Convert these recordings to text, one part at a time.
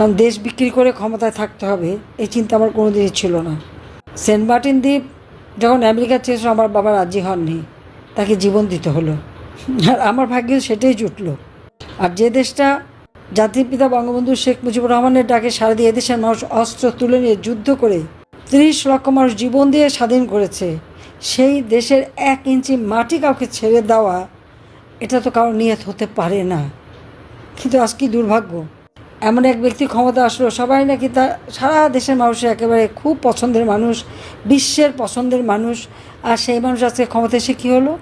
কারণ দেশ বিক্রি করে ক্ষমতায় থাকতে হবে, এই চিন্তা আমার কোনোদিনই ছিল না। সেন্ট মার্টিন দ্বীপ যখন আমেরিকা চেয়েছিল আমার বাবা রাজি হননি, তাকে জীবন দিতে হলো। আর আমার ভাগ্যে সেটাই জুটলো। আর যে দেশটা জাতির পিতা বঙ্গবন্ধু শেখ মুজিবুর রহমানের ডাকে সারা দিয়ে, এদেশের মানুষ অস্ত্র তুলে নিয়ে যুদ্ধ করে ত্রিশ লক্ষ মানুষ জীবন দিয়ে স্বাধীন করেছে, সেই দেশের এক ইঞ্চি মাটি কাউকে ছেড়ে দেওয়া, এটা তো কারও নিয়ত হতে পারে না। কিন্তু আজ কি দুর্ভাগ্য? এমন এক ব্যক্তি ক্ষমতা আসলো, সবাই নাকি তা সারা দেশের মানুষের একেবারে খুব পছন্দের মানুষ, বিশ্বের পছন্দের মানুষ, আর সেই মানুষ আজকে ক্ষমতা এসে কী হলো?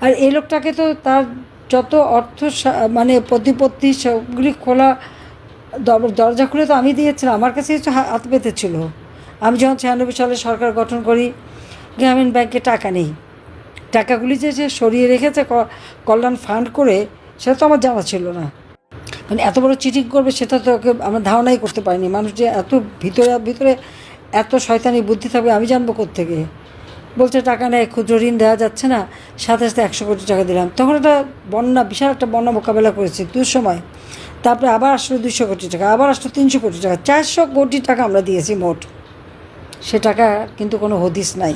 আর এই লোকটাকে তো তার যত অর্থ মানে প্রতিপত্তি সবগুলি খোলা দর- দরজা খুলে তো আমি দিয়েছিলাম, আমার কাছে কিছু হাত পেতে ছিল আমি যখন ছিয়ানব্বই সালে সরকার গঠন করি, গ্রামীণ ব্যাংকে টাকা নেই। টাকাগুলি যে সরিয়ে রেখেছে কল্যাণ ফান্ড করে, সেটা তো আমার জানা ছিল না। মানে এত বড় চিঠিং করবে সেটা তো আমরা ধারণাই করতে পারিনি। মানুষ যে এত ভিতরে ভিতরে এত শয়তানি বুদ্ধি থাকবে, আমি জানব থেকে বলছে, টাকা নেয় ক্ষুদ্র ঋণ দেওয়া যাচ্ছে না, সাথে সাথে একশো কোটি টাকা দিলাম। তখন একটা বন্যা, বিশাল একটা বন্যা মোকাবেলা করেছি দুঃসময়। তারপরে আবার আসলো দুশো কোটি টাকা, আবার আসলো তিনশো কোটি টাকা, চারশো কোটি টাকা আমরা দিয়েছি মোট। সে টাকা কিন্তু কোনো হদিস নাই।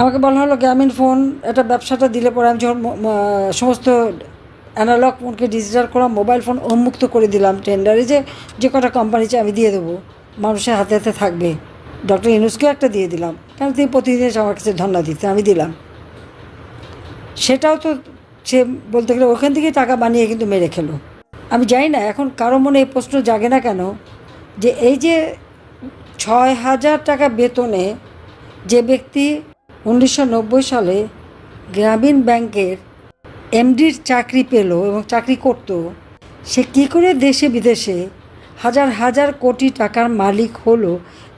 আমাকে বলা হলো, গ্রামীণ ফোন, এটা ব্যবসাটা দিলে পরে আমি যখন সমস্ত অ্যানালগ ফোনকে ডিজিটাল করা মোবাইল ফোন উন্মুক্ত করে দিলাম টেন্ডারে যে যে কটা কোম্পানি চাই আমি দিয়ে দেবো, মানুষের হাতে হাতে থাকবে। ডক্টর ইনুসকেও একটা দিয়ে দিলাম, কারণ তিনি প্রতিদিন আমার কাছে ধন্যা দিতে আমি দিলাম। সেটাও তো সে বলতে গেলে ওখান থেকেই টাকা বানিয়ে কিন্তু মেরে খেলো। আমি জানি না, এখন কারও মনে এই প্রশ্ন জাগে না কেন, যে এই যে ছয় হাজার টাকা বেতনে যে ব্যক্তি উনিশশো নব্বই সালে গ্রামীণ ব্যাংকের এমডির চাকরি পেল এবং চাকরি করত, সে কী করে দেশে বিদেশে হাজার হাজার কোটি টাকার মালিক হলো?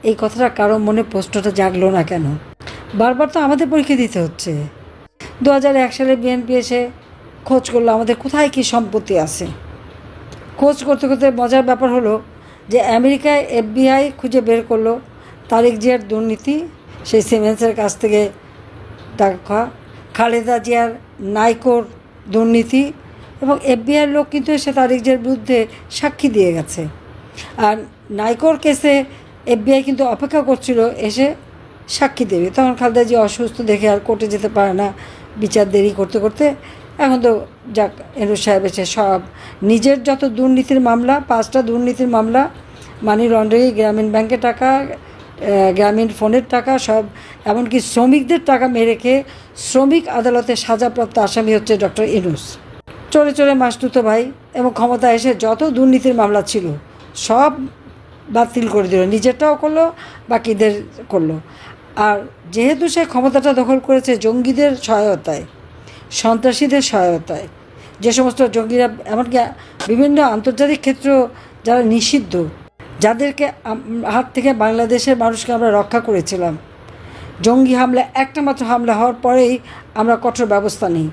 এই কথাটা কারও মনে প্রশ্নটা জাগলো না কেন? বারবার তো আমাদের পরীক্ষা দিতে হচ্ছে। দু এক সালে বিএনপি এসে খোঁজ করল, আমাদের কোথায় কী সম্পত্তি আছে? খোঁজ করতে করতে মজার ব্যাপার হলো যে আমেরিকায় এফবিআই খুঁজে বের করল, তারেক জিয়ার দুর্নীতি, সেই সিমেন্সের কাছ থেকে টাকা, খালেদা জিয়ার নাইকোর দুর্নীতি এবং এফবিআইয়ের লোক কিন্তু এসে তারেক জিয়ার বিরুদ্ধে সাক্ষী দিয়ে গেছে। আর নাইকোর কেসে এফবিআই কিন্তু অপেক্ষা করছিল, এসে সাক্ষী দেবে। তখন খালেদা জিয়া অসুস্থ দেখে আর কোর্টে যেতে পারে না, বিচার দেরি করতে করতে। এখন তো যাক এনু সাহেব এসে সব নিজের যত দুর্নীতির মামলা, পাঁচটা দুর্নীতির মামলা মানি লন্ডারিং গ্রামীণ ব্যাংকের টাকা গ্রামীণ ফোনের টাকা সব, এমনকি শ্রমিকদের টাকা মেরে খেয়ে শ্রমিক আদালতে সাজাপ্রাপ্ত আসামি হচ্ছে ডক্টর ইনুস। চলে চলে মাসটুতো ভাই, এবং ক্ষমতা এসে যত দুর্নীতির মামলা ছিল, সব বাতিল করে দিল। নিজেরটাও করল, বাকিদের করল। আর যেহেতু সে ক্ষমতাটা দখল করেছে জঙ্গিদের সহায়তায়, সন্ত্রাসীদের সহায়তায়, যে সমস্ত জঙ্গিরা, এমনকি বিভিন্ন আন্তর্জাতিক ক্ষেত্র যারা নিষিদ্ধ যাদেরকে হাত থেকে বাংলাদেশের মানুষকে আমরা রক্ষা করেছিলাম। জঙ্গি হামলা একটা মাত্র হামলা হওয়ার পরেই আমরা কঠোর ব্যবস্থা নিই।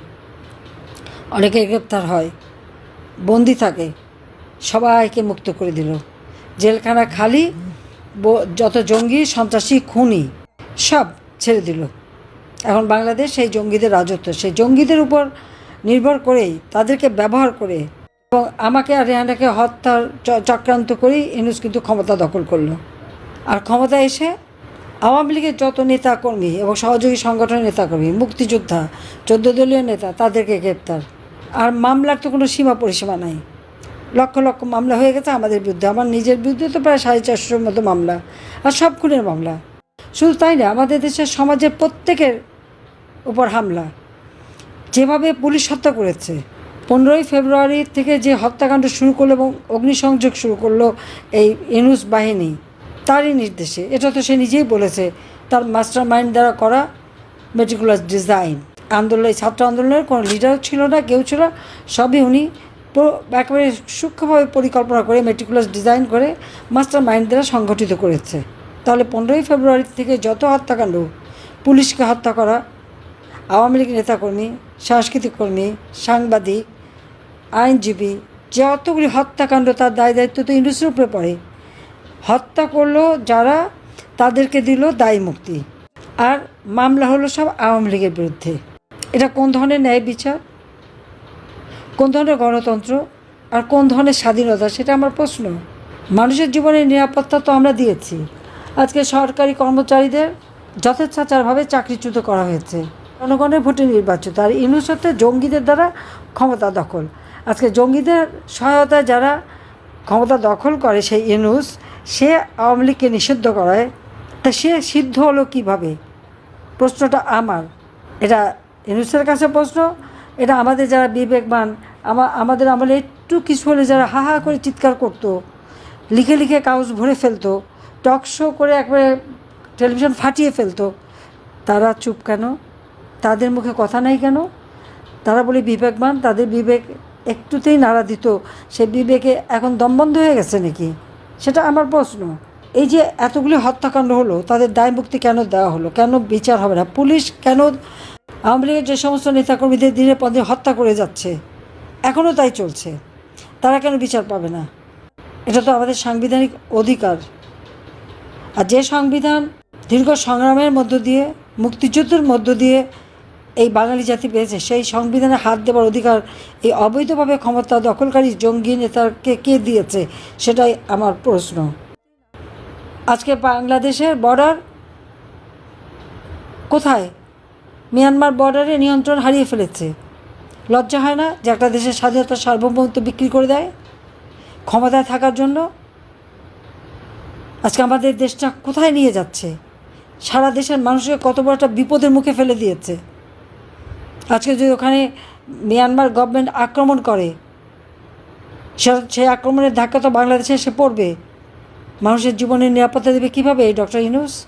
অনেকে গ্রেপ্তার হয়, বন্দি থাকে, সবাইকে মুক্ত করে দিল। জেলখানা খালি যত জঙ্গি, সন্ত্রাসী, খুনি, সব ছেড়ে দিল। এখন বাংলাদেশ সেই জঙ্গিদের রাজত্ব, সেই জঙ্গিদের উপর নির্ভর করেই, তাদেরকে ব্যবহার করে এবং আমাকে আর রেহানাকে হত্যার চক্রান্ত করেই ইনুস কিন্তু ক্ষমতা দখল করল। আর ক্ষমতা এসে আওয়ামী লীগের যত নেতাকর্মী এবং সহযোগী সংগঠনের নেতাকর্মী, মুক্তিযোদ্ধা চোদ্দ দলীয় নেতা, তাদেরকে গ্রেপ্তার। আর মামলার তো কোনো সীমা পরিসীমা নাই। লক্ষ লক্ষ মামলা হয়ে গেছে আমাদের বিরুদ্ধে। আমার নিজের বিরুদ্ধে তো প্রায় সাড়ে চারশোর মতো মামলা আর সব খুনের মামলা। শুধু তাই না, আমাদের দেশের সমাজের প্রত্যেকের উপর হামলা। যেভাবে পুলিশ হত্যা করেছে পনেরোই ফেব্রুয়ারি থেকে যে হত্যাকাণ্ড শুরু করল এবং অগ্নিসংযোগ শুরু করল এই ইনুস বাহিনী, তারই নির্দেশে। এটা তো সে নিজেই বলেছে, তার মাস্টার মাইন্ড দ্বারা করা মেটিকুলাস ডিজাইন আন্দোলন ছাত্র আন্দোলনের কোনো লিডার ছিল না, কেউ ছিল সবই উনি একেবারে সূক্ষ্মভাবে পরিকল্পনা করে মেটিকুলাস ডিজাইন করে মাস্টার মাইন্ড দ্বারা সংগঠিত করেছে। তাহলে পনেরোই ফেব্রুয়ারি থেকে যত হত্যাকাণ্ড, পুলিশকে হত্যা করা, আওয়ামী লীগ নেতাকর্মী, সাংস্কৃতিক কর্মী, সাংবাদিক আইনজীবী যতগুলি হত্যাকাণ্ড তার দায় দায়িত্ব তো ইন্ডাস্ট্রির উপরে পড়ে। হত্যা করল যারা, তাদেরকে দিল দায়ী মুক্তি। আর মামলা হলো সব আওয়ামী লীগের বিরুদ্ধে। এটা কোন ধরনের ন্যায় বিচার? কোন ধরনের গণতন্ত্র? আর কোন ধরনের স্বাধীনতা? সেটা আমার প্রশ্ন। মানুষের জীবনের নিরাপত্তা তো আমরা দিয়েছি। আজকে সরকারি কর্মচারীদের যথেচ্ছাচারভাবে চাকরিচ্যুত করা হয়েছে। জনগণের ভোটে নির্বাচিত। আর হচ্ছে জঙ্গিদের দ্বারা ক্ষমতা দখল। আজকে জঙ্গিদের সহায়তায় যারা ক্ষমতা দখল করে সেই ইনুস সে আওয়ামী লীগকে নিষিদ্ধ করায় তা সে সিদ্ধ হলো কীভাবে? প্রশ্নটা আমার। এটা ইনুসের কাছে প্রশ্ন, এটা আমাদের যারা বিবেকবান, আমা আমাদের আমলে একটু কিছু হলে যারা হা হা করে চিৎকার করতো, লিখে লিখে কাগজ ভরে ফেলতো, টক শো করে একবারে টেলিভিশন ফাটিয়ে ফেলতো, তারা চুপ কেন? তাদের মুখে কথা নাই কেন? তারা বলে বিবেকবান, তাদের বিবেক একটুতেই নাড়া দিত। সে বিবেকে এখন দমবন্ধ হয়ে গেছে নাকি? সেটা আমার প্রশ্ন। এই যে এতগুলি হত্যাকাণ্ড হলো, তাদের দায় মুক্তি কেন দেওয়া হলো? কেন বিচার হবে না? পুলিশ কেন আওয়ামী লীগের যে সমস্ত নেতাকর্মীদের দিনে পদে হত্যা করে যাচ্ছে এখনও তাই চলছে? তারা কেন বিচার পাবে না? এটা তো আমাদের সাংবিধানিক অধিকার। আর যে সংবিধান দীর্ঘ সংগ্রামের মধ্য দিয়ে, মুক্তিযুদ্ধের মধ্য দিয়ে এই বাঙালি জাতি পেয়েছে, সেই সংবিধানে হাত দেওয়ার অধিকার, এই অবৈধভাবে ক্ষমতা দখলকারী জঙ্গি নেতাকে কে দিয়েছে, সেটাই আমার প্রশ্ন। আজকে বাংলাদেশের বর্ডার কোথায়? মিয়ানমার বর্ডারে নিয়ন্ত্রণ হারিয়ে ফেলেছে। লজ্জা হয় না যে একটা দেশের স্বাধীনতা সার্বভৌমত্ব বিক্রি করে দেয়? ক্ষমতায় থাকার জন্য? আজকে আমাদের দেশটা কোথায় নিয়ে যাচ্ছে? সারা দেশের মানুষকে কত বড় একটা বিপদের মুখে ফেলে দিয়েছে। আজকে যদি ওখানে মিয়ানমার গভর্নমেন্ট আক্রমণ করে, সে- সেই আক্রমণের ধাক্কা তো বাংলাদেশে এসে পড়বে। মানুষের জীবনের নিরাপত্তা দেবে কীভাবে এই ডক্টর ইনুস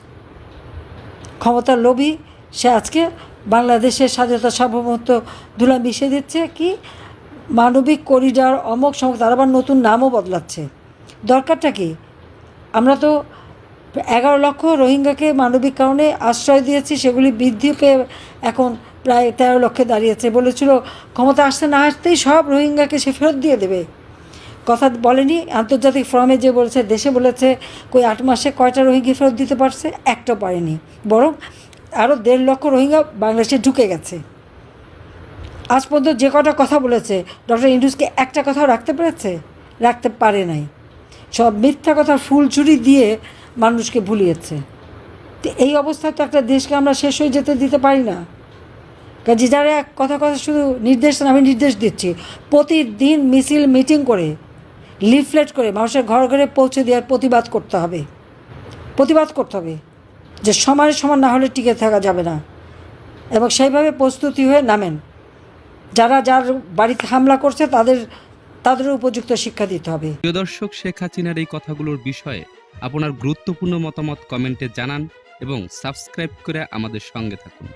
ক্ষমতার লোভী, সে আজকে বাংলাদেশের স্বাধীনতা সার্বভৌমত্ব ধুলা মিশিয়ে দিচ্ছে কি? মানবিক করিডর অমক সমক তার আবার নতুন নামও বদলাচ্ছে। দরকারটা কি? আমরা তো এগারো লক্ষ রোহিঙ্গাকে মানবিক কারণে আশ্রয় দিয়েছি, সেগুলি বৃদ্ধি পেয়ে এখন প্রায় তেরো লক্ষে দাঁড়িয়েছে বলেছিল। ক্ষমতা আসতে না আসতেই সব রোহিঙ্গাকে সে ফেরত দিয়ে দেবে। কথা বলেনি, আন্তর্জাতিক ফোরামে যে বলেছে, দেশে বলেছে, কই আট মাসে কয়টা রোহিঙ্গা ফেরত দিতে পারছে? একটা পারেনি। বরং আরও দেড় লক্ষ রোহিঙ্গা বাংলাদেশে ঢুকে গেছে। আজ পর্যন্ত যে কটা কথা বলেছে, ডক্টর ইন্ডুসকে একটা কথাও রাখতে পেরেছে? রাখতে পারে নাই। সব মিথ্যা কথা ফুলচুরি দিয়ে মানুষকে ভুলিয়েছে। তো এই অবস্থায় তো একটা দেশকে আমরা শেষ হয়ে যেতে দিতে পারি না। কাজে যারা এক কথা কথা শুধু নির্দেশ আমি নির্দেশ দিচ্ছি, প্রতিদিন মিছিল, মিটিং করে, লিফলেট করে মানুষের ঘর ঘরে পৌঁছে দেওয়ার প্রতিবাদ করতে হবে। প্রতিবাদ করতে হবে, যে সমানের সমান না হলে টিকে থাকা যাবে না। এবং সেইভাবে প্রস্তুতি হয়ে নামেন। যারা যার বাড়িতে হামলা করছে, তাদের তাদের উপযুক্ত শিক্ষা দিতে হবে। প্রিয় দর্শক, শেখ হাসিনার এই কথাগুলোর বিষয়ে আপনার গুরুত্বপূর্ণ মতামত কমেন্টে জানান এবং সাবস্ক্রাইব করে আমাদের সঙ্গে থাকুন।